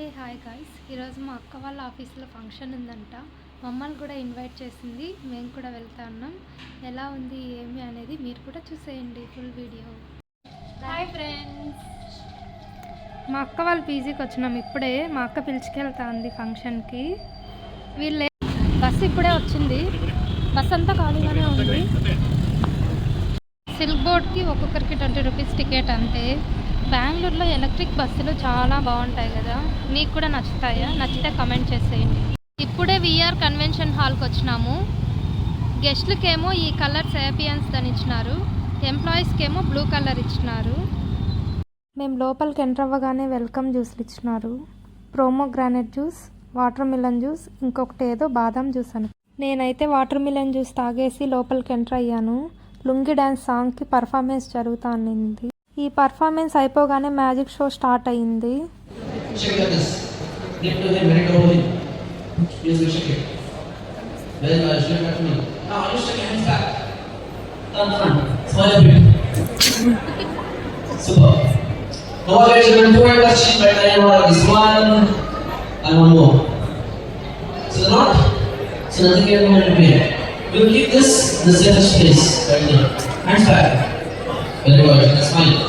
Hey hi guys ఈరోజు మా అక్క వాళ్ళ ఆఫీస్లో ఫంక్షన్ ఉందంట. మమ్మల్ని కూడా ఇన్వైట్ చేసింది. మేము కూడా వెళ్తా ఉన్నాం. ఎలా ఉంది ఏమి అనేది మీరు కూడా చూసేయండి ఫుల్ వీడియో. Hi friends. మా అక్క వాళ్ళ పీజీకి వచ్చినాం ఇప్పుడే. మా అక్క పిలుచుకెళ్తా ఉంది ఫంక్షన్కి. వీళ్ళే బస్ ఇప్పుడే వచ్చింది. బస్ అంతా ఖాళీగానే ఉంది. సిల్క్ బోర్డ్కి ఒక్కొక్కరికి ట్వంటీ రూపీస్ టికెట్ అంతే. బెంగళూరులో ఎలక్ట్రిక్ బస్సులు చాలా బాగుంటాయి కదా? మీకు కూడా నచ్చుతాయా? నచ్చితే కమెంట్ చేసేయండి. ఇప్పుడే విఆర్ కన్వెన్షన్ హాల్కి వచ్చినాము. గెస్ట్లకేమో ఈ కలర్ సేపియన్స్ అని ఇచ్చినారు ఎంప్లాయీస్కేమో బ్లూ కలర్ ఇచ్చినారు. మేము లోపలికి ఎంటర్ అవ్వగానే వెల్కమ్ జ్యూస్లు ఇచ్చినారు. Pomegranate juice watermelon juice ఇంకొకటి ఏదో బాదం జ్యూస్ అని. నేనైతే వాటర్ మిలన్ జ్యూస్ తాగేసి లోపలికి ఎంటర్ అయ్యాను. లుంగి డ్యాన్స్ సాంగ్కి పర్ఫార్మెన్స్ జరుగుతా ఈ పర్ఫార్మెన్స్ అయిపోగానే మ్యాజిక్ షో స్టార్ట్ అయ్యింది Check out this. Get to him, very over him. Yes, we check it. Very nice, look at me. Now, you shake your hands back. Turn front. Smile a bit. Super. Now, what guys, you're going to wear that sheet right now. You want this one and one more. So the knot. So nothing you're going to be. We'll keep this in the safest place right there. Hands back. Very good. That's fine.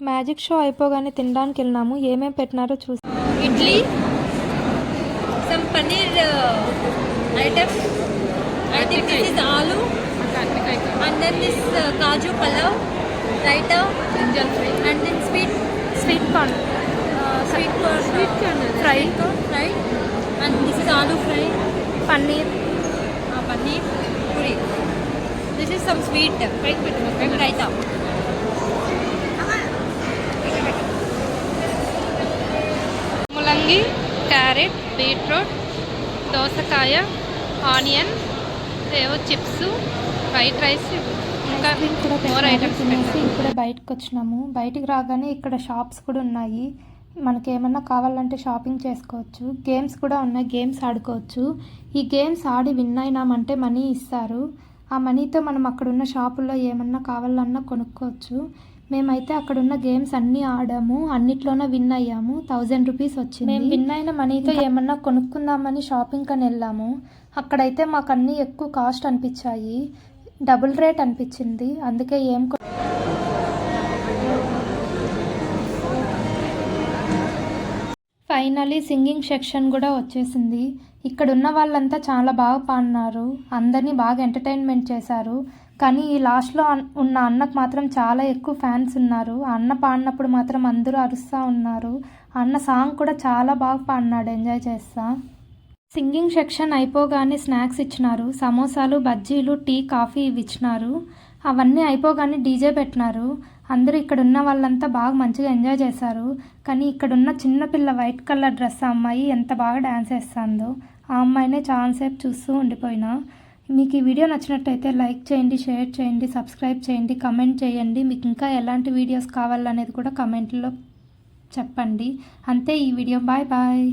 Magic show అయిపోగానే తినడానికి వెళ్ళినాము. ఏమేం పెట్టినారో చూసి idli some paneer item aloo. And then this kaju pulao raita and then sweet sweet corn sweet corn sweet corn fry fry and this is aloo fry paneer. Paneer puri. This is some sweet and raita. ములంగి carrot beetroot దోసకాయ onion ఏవో chips white rice ఇంకా more items ఇప్పుడే బయటకు వచ్చినాము బయటికి రాగానే ఇక్కడ షాప్స్ కూడా ఉన్నాయి మనకి ఏమన్నా కావాలంటే షాపింగ్ చేసుకోవచ్చు. గేమ్స్ కూడా ఉన్నాయి గేమ్స్ ఆడుకోవచ్చు. ఈ గేమ్స్ ఆడి విన్ అయినామంటే మనీ ఇస్తారు. ఆ మనీతో మనం అక్కడున్న షాపుల్లో ఏమన్నా కావాలన్నా కొనుక్కోవచ్చు. మేమైతే అక్కడున్న గేమ్స్ అన్నీ ఆడాము. అన్నిట్లోనే విన్ అయ్యాము. థౌజండ్ రూపీస్ వచ్చింది. మేము విన్ అయిన మనీతో ఏమన్నా కొనుక్కుందామని షాపింగ్ అని వెళ్ళాము. అక్కడైతే మాకు అన్నీ ఎక్కువ కాస్ట్ అనిపించాయి. డబుల్ రేట్ అనిపించింది. అందుకే ఏం ఫైనలీ సింగింగ్ సెక్షన్ కూడా వచ్చేసింది. ఇక్కడ ఉన్న వాళ్ళంతా చాలా బాగా పాడినారు. అందరినీ బాగా ఎంటర్టైన్మెంట్ చేశారు. కానీ ఈ లాస్ట్లో ఉన్న అన్నకు మాత్రం చాలా ఎక్కువ ఫ్యాన్స్ ఉన్నారు. అన్న పాడినప్పుడు మాత్రం అందరూ అరుస్తూ ఉన్నారు. అన్న సాంగ్ కూడా చాలా బాగా పాడినాడు. ఎంజాయ్ చేస్తా. సింగింగ్ సెక్షన్ అయిపోగానే స్నాక్స్ ఇచ్చినారు. సమోసాలు బజ్జీలు టీ కాఫీ ఇవి ఇచ్చినారు. అవన్నీ అయిపోగానే డీజే పెట్టినారు. అందరూ ఇక్కడ ఉన్న వాళ్ళంతా బాగా మంచిగా ఎంజాయ్ చేశారు. కానీ ఇక్కడ ఉన్న చిన్నపిల్ల వైట్ కలర్ డ్రెస్ అమ్మాయి ఎంత బాగా డ్యాన్స్ వేస్తుందో ఆ అమ్మాయినే చాలాసేపు చూస్తూ ఉండిపోయినా. మీకు ఈ వీడియో నచ్చినట్టయితే లైక్ చేయండి షేర్ చేయండి సబ్స్క్రైబ్ చేయండి కమెంట్ చేయండి. మీకు ఇంకా ఎలాంటి వీడియోస్ కావాలనేది కూడా కమెంట్లో చెప్పండి. అంతే ఈ వీడియో. Bye bye.